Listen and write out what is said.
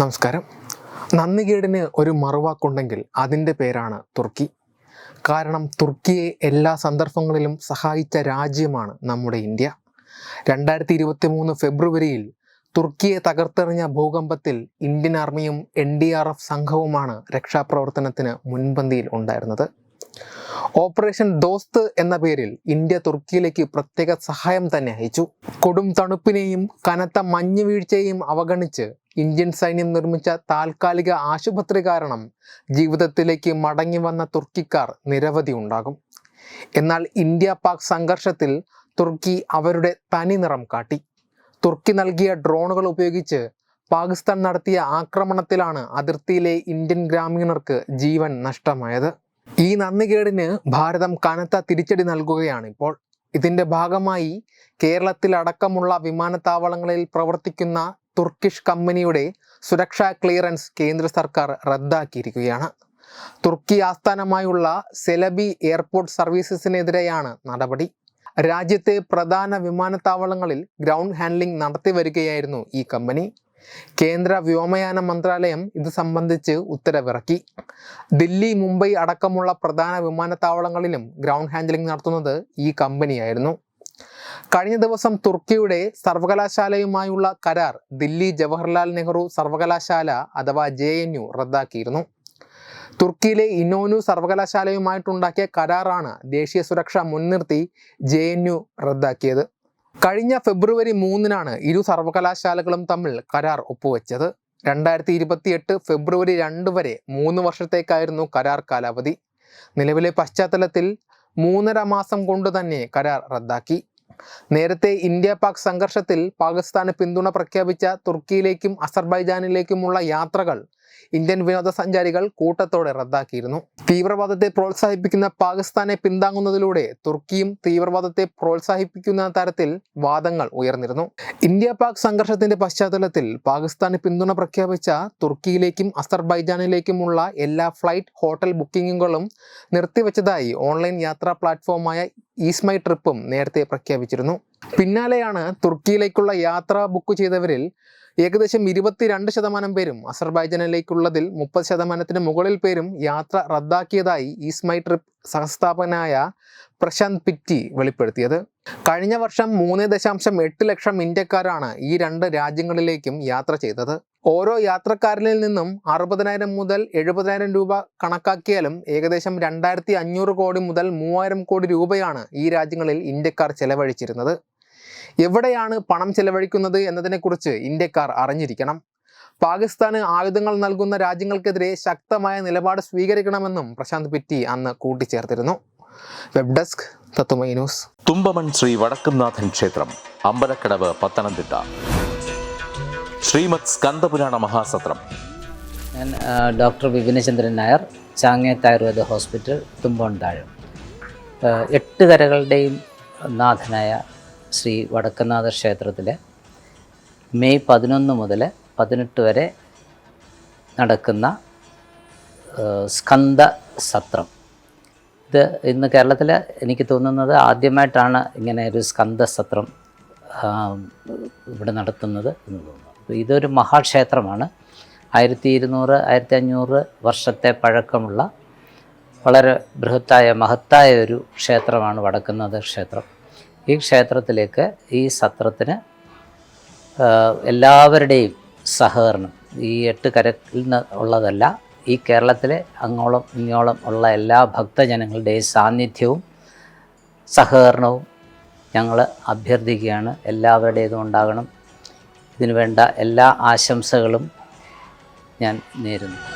നമസ്കാരം. നന്ദികേടിന് ഒരു മറുവാക്കുണ്ടെങ്കിൽ അതിന്റെ പേരാണ് തുർക്കി. കാരണം തുർക്കിയെ എല്ലാ സന്ദർഭങ്ങളിലും സഹായിച്ച രാജ്യമാണ് നമ്മുടെ ഇന്ത്യ. രണ്ടായിരത്തി ഇരുപത്തി മൂന്ന് ഫെബ്രുവരിയിൽ തുർക്കിയെ തകർത്തെറിഞ്ഞ ഭൂകമ്പത്തിൽ ഇന്ത്യൻ ആർമിയും എൻ ഡി ആർ എഫ് സംഘവുമാണ് രക്ഷാപ്രവർത്തനത്തിന് മുൻപന്തിയിൽ ഉണ്ടായിരുന്നത്. ഓപ്പറേഷൻ ദോസ്ത് എന്ന പേരിൽ ഇന്ത്യ തുർക്കിയിലേക്ക് പ്രത്യേക സഹായം തന്നെ അയച്ചു. കൊടും തണുപ്പിനെയും കനത്ത മഞ്ഞുവീഴ്ചയെയും അവഗണിച്ച് ഇന്ത്യൻ സൈന്യം നിർമ്മിച്ച താൽക്കാലിക ആശുപത്രി കാരണം ജീവിതത്തിലേക്ക് മടങ്ങി വന്ന തുർക്കിക്കാർ നിരവധി ഉണ്ടാകും. എന്നാൽ ഇന്ത്യ പാക് സംഘർഷത്തിൽ തുർക്കി അവരുടെ തനി നിറം കാട്ടി. തുർക്കി നൽകിയ ഡ്രോണുകൾ ഉപയോഗിച്ച് പാകിസ്ഥാൻ നടത്തിയ ആക്രമണത്തിലാണ് അതിർത്തിയിലെ ഇന്ത്യൻ ഗ്രാമീണർക്ക് ജീവൻ നഷ്ടമായത്. ഈ നന്ദികേടിന് ഭാരതം കനത്ത തിരിച്ചടി നൽകുകയാണ് ഇപ്പോൾ. ഇതിന്റെ ഭാഗമായി കേരളത്തിലടക്കമുള്ള വിമാനത്താവളങ്ങളിൽ പ്രവർത്തിക്കുന്ന തുർക്കിഷ് കമ്പനിയുടെ സുരക്ഷാ ക്ലിയറൻസ് കേന്ദ്ര സർക്കാർ റദ്ദാക്കിയിരിക്കുകയാണ്. തുർക്കി ആസ്ഥാനമായുള്ള സെലബി എയർപോർട്ട് സർവീസസിനെതിരെയാണ് നടപടി. രാജ്യത്തെ പ്രധാന വിമാനത്താവളങ്ങളിൽ ഗ്രൗണ്ട് ഹാൻഡ്ലിംഗ് നടത്തി വരികയായിരുന്നു ഈ കമ്പനി. കേന്ദ്ര വ്യോമയാന മന്ത്രാലയം ഇത് സംബന്ധിച്ച് ഉത്തരവിറക്കി. ദില്ലി മുംബൈ അടക്കമുള്ള പ്രധാന വിമാനത്താവളങ്ങളിലും ഗ്രൗണ്ട് ഹാൻഡ്ലിംഗ് നടത്തുന്നത് ഈ കമ്പനിയായിരുന്നു. കഴിഞ്ഞ ദിവസം തുർക്കിയുടെ സർവകലാശാലയുമായുള്ള കരാർ ദില്ലി ജവഹർലാൽ നെഹ്റു സർവകലാശാല അഥവാ ജെ എൻ യു റദ്ദാക്കിയിരുന്നു. തുർക്കിയിലെ ഇനോനു സർവകലാശാലയുമായിട്ടുണ്ടാക്കിയ കരാറാണ് ദേശീയ സുരക്ഷ മുൻനിർത്തി ജെ എൻ യു റദ്ദാക്കിയത്. കഴിഞ്ഞ ഫെബ്രുവരി മൂന്നിനാണ് ഇരു സർവകലാശാലകളും തമ്മിൽ കരാർ ഒപ്പുവെച്ചത്. രണ്ടായിരത്തി ഇരുപത്തിയെട്ട് ഫെബ്രുവരി രണ്ട് വരെ മൂന്ന് വർഷത്തേക്കായിരുന്നു കരാർ കാലാവധി. നിലവിലെ പശ്ചാത്തലത്തിൽ മൂന്നര മാസം കൊണ്ട് തന്നെ കരാർ റദ്ദാക്കി. നേരത്തെ ഇന്ത്യ പാക് സംഘർഷത്തിൽ പാകിസ്ഥാന് പിന്തുണ പ്രഖ്യാപിച്ച തുർക്കിയിലേക്കും അസർബൈജാനിലേക്കുമുള്ള യാത്രകൾ ഇന്ത്യൻ വിനോദസഞ്ചാരികൾ കൂട്ടത്തോടെ റദ്ദാക്കിയിരുന്നു. തീവ്രവാദത്തെ പ്രോത്സാഹിപ്പിക്കുന്ന പാകിസ്ഥാനെ പിന്താങ്ങുന്നതിലൂടെ തുർക്കിയും തീവ്രവാദത്തെ പ്രോത്സാഹിപ്പിക്കുന്ന തരത്തിൽ വാദങ്ങൾ ഉയർന്നിരുന്നു. ഇന്ത്യ പാക് സംഘർഷത്തിന്റെ പശ്ചാത്തലത്തിൽ പാകിസ്ഥാന് പിന്തുണ പ്രഖ്യാപിച്ച തുർക്കിയിലേക്കും അസർബൈജാനിലേക്കുമുള്ള എല്ലാ ഫ്ലൈറ്റ് ഹോട്ടൽ ബുക്കിങ്ങുകളും നിർത്തിവെച്ചതായി ഓൺലൈൻ യാത്രാ പ്ലാറ്റ്ഫോമായ ഈസ്മൈ ട്രിപ്പും നേരത്തെ പ്രഖ്യാപിച്ചിരുന്നു. പിന്നാലെയാണ് തുർക്കിയിലേക്കുള്ള യാത്ര ബുക്ക് ചെയ്തവരിൽ ഏകദേശം ഇരുപത്തിരണ്ട് ശതമാനം പേരും അസർബൈജാനിലേക്കുള്ളതിൽ മുപ്പത് ശതമാനത്തിന് മുകളിൽ പേരും യാത്ര റദ്ദാക്കിയതായി ഈസ്മൈ ട്രിപ്പ് സഹസ്ഥാപകനായ പ്രശാന്ത് പിറ്റി വെളിപ്പെടുത്തിയത്. കഴിഞ്ഞ വർഷം മൂന്ന് ദശാംശം എട്ട് ലക്ഷം ഇന്ത്യക്കാരാണ് ഈ രണ്ട് രാജ്യങ്ങളിലേക്കും യാത്ര ചെയ്തത്. ഓരോ യാത്രക്കാരനിൽ നിന്നും അറുപതിനായിരം മുതൽ എഴുപതിനായിരം രൂപ കണക്കാക്കിയാലും ഏകദേശം രണ്ടായിരത്തി അഞ്ഞൂറ് കോടി മുതൽ മൂവായിരം കോടി രൂപയാണ് ഈ രാജ്യങ്ങളിൽ ഇന്ത്യക്കാർ ചെലവഴിച്ചിരുന്നത്. എവിടെയാണ് പണം ചെലവഴിക്കുന്നത് എന്നതിനെക്കുറിച്ച് ഇന്ത്യക്കാർ അറിഞ്ഞിരിക്കണം. പാകിസ്ഥാന് ആയുധങ്ങൾ നൽകുന്ന രാജ്യങ്ങൾക്കെതിരെ ശക്തമായ നിലപാട് സ്വീകരിക്കണമെന്നും പ്രശാന്ത് പിറ്റി അന്ന് കൂട്ടിച്ചേർത്തിരുന്നു. Web desk Tatwamayi news. Thumpamon Sree Vadakkumnathan ക്ഷേത്രം അമ്പലക്കടവ് പത്തനംതിട്ട. ശ്രീമത് സ്കന്ദപുരാണ മഹാസത്രം. ഞാൻ ഡോക്ടർ വിപിനചന്ദ്രൻ നായർ ചാങ്ങേത്ത് ആയുർവേദ ഹോസ്പിറ്റൽ തുമ്പോണ്ടാഴം എട്ട് കരകളുടെയും നാഥനായ ശ്രീ വടക്കനാഥ ക്ഷേത്രത്തിലെ മെയ് പതിനൊന്ന് മുതൽ പതിനെട്ട് വരെ നടക്കുന്ന സ്കന്ദ സത്രം. ഇത് ഇന്ന് കേരളത്തിൽ എനിക്ക് തോന്നുന്നത് ആദ്യമായിട്ടാണ് ഇങ്ങനെ ഒരു സ്കന്ദ സത്രം ഇവിടെ നടത്തുന്നത് എന്ന് തോന്നുന്നു. ഇതൊരു മഹാക്ഷേത്രമാണ്. ആയിരത്തി ഇരുന്നൂറ് ആയിരത്തി അഞ്ഞൂറ് വർഷത്തെ പഴക്കമുള്ള വളരെ ബൃഹത്തായ മഹത്തായ ഒരു ക്ഷേത്രമാണ് വടക്കുന്നത് ക്ഷേത്രം. ഈ ക്ഷേത്രത്തിലേക്ക് ഈ സത്രത്തിന് എല്ലാവരുടെയും സഹകരണം ഈ എട്ട് കരത്തിൽ നിന്ന് ഉള്ളതല്ല ഈ കേരളത്തിലെ അങ്ങോളം ഇങ്ങോളം ഉള്ള എല്ലാ ഭക്തജനങ്ങളുടെയും സാന്നിധ്യവും സഹകരണവും ഞങ്ങൾ അഭ്യർത്ഥിക്കുകയാണ്. എല്ലാവരുടേതും ഉണ്ടാകണം. ഇതിനു വേണ്ട എല്ലാ ആശംസകളും ഞാൻ നേരുന്നു.